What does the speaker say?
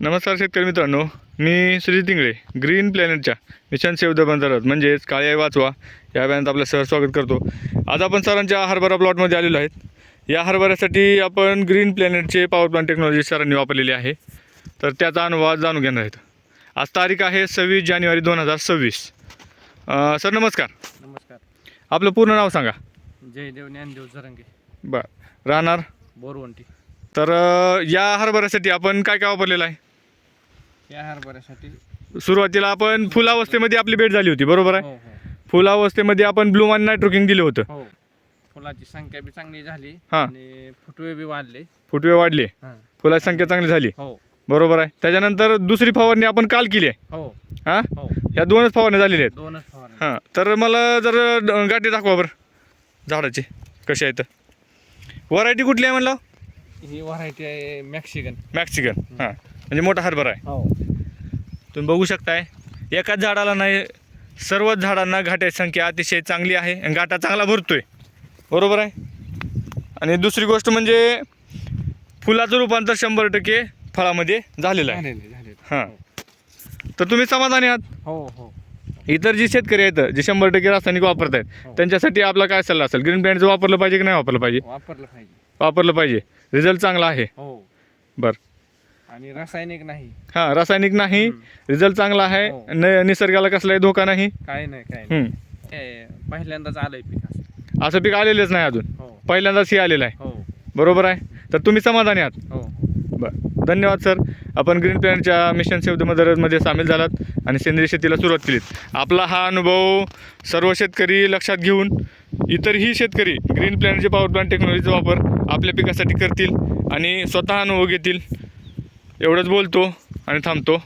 नमस्कार शेतकरी मित्रांनो मी श्री तिंगळे ग्रीन प्लॅनेटच्या मिशन सेव द बंजारात म्हणजेच काळे आई वाचवा या अभियानात आपलं सहज स्वागत करतो. आज आपण सरांच्या हरभरा प्लॉटमध्ये आलेलो आहेत. या हरभऱ्यासाठी आपण ग्रीन प्लॅनेटचे पॉवर प्लांट टेक्नॉलॉजी सरांनी वापरलेली आहे. तर त्याचा अनुभव आज जाणून घेणार आहेत. आज तारीख आहे सव्वीस जानेवारी दोन हजार सव्वीस. सर नमस्कार. नमस्कार. आपलं पूर्ण नाव सांगा. जय देव ज्ञानदेव जरंगे. बरं. राहणार? बोरवंटी. तर या हरभऱ्यासाठी आपण काय काय वापरलेलं आहे? या हरभऱ्यासाठी सुरुवातीला आपण फुल अवस्थेमध्ये आपली भेट झाली होती बरोबर आहे? हो हो. फुल अवस्थेमध्ये आपण ब्लूम आणि नायट्रोकिंग दिलं होतं. हो. फुलाची संख्या बी चांगली झाली हा. आणि फुटवे बी वाढले. फुटवे वाढले. हा. फुलाची संख्या चांगली झाली. हो. बरोबर आहे. त्याच्यानंतर दुसरी फवारणी आपण काल केली आहे. हो. हां? हो. ह्या दोनच फवारण्या झालेल्या आहेत. दोनच फवारणी हां. तर मला जर ड- गाठी दाखवा बरं झाडाची. कशी आहेत व्हरायटी कुठली आहे म्हणलं? ही व्हरायटी आहे मॅक्सिकन मॅक्सिकन हां. म्हणजे मोठा हरभरा आहे. हो. तुम्ही बघू शकताय एकाच झाडाला नाही सर्वच झाडांना घाट्याची संख्या अतिशय चांगली आहे आणि गाठा चांगला भरतोय. बरोबर आहे? आणि दुसरी गोष्ट म्हणजे फुलाचं रूपांतर शंभर टक्के फळामध्ये झालेलं आहे. झालेले झालेले हां. तर तुम्ही समाधानी आहात? हो हो. इतर जे शेतकरी आहेत जे शंभर टक्के रासायनिक वापरत आहेत हो. त्यांच्यासाठी आपला काय सल्ला असेल? ग्रीन ब्रँडचं वापरलं पाहिजे की नाही वापरलं पाहिजे? वापरलं पाहिजे. वापरलं पाहिजे. रिझल्ट चांगला आहे. हो. बरं. आणि रासायनिक नाही. हां रासायनिक नाही. रिझल्ट चांगला आहे. हो. न निसर्गाला कसलाही धोका नाही. काय नाही काय नाही. हम्म. हे पहिल्यांदाच आलंय पीक असं. असं पीक आलेलंच नाही अजून. हो. पहिल्यांदाच हे आलेलं आहे. हो. बरोबर आहे? तर तुम्ही समाधानी आहात. हो. बरं. धन्यवाद सर. आपण ग्रीन प्लॅनच्या मिशन सेव द मदरमध्ये सामील झालात आणि सेंद्रिय शेतीला सुरुवात केलीत. आपला हा अनुभव सर्व शेतकरी लक्षात घेऊन इतरही शेतकरी ग्रीन प्लॅनचे पॉवर प्लॅन टेक्नॉलॉजीचा वापर आपल्या पिकासाठी करतील आणि स्वतः अनुभव घेतील. एवढंच बोलतो आणि थांबतो.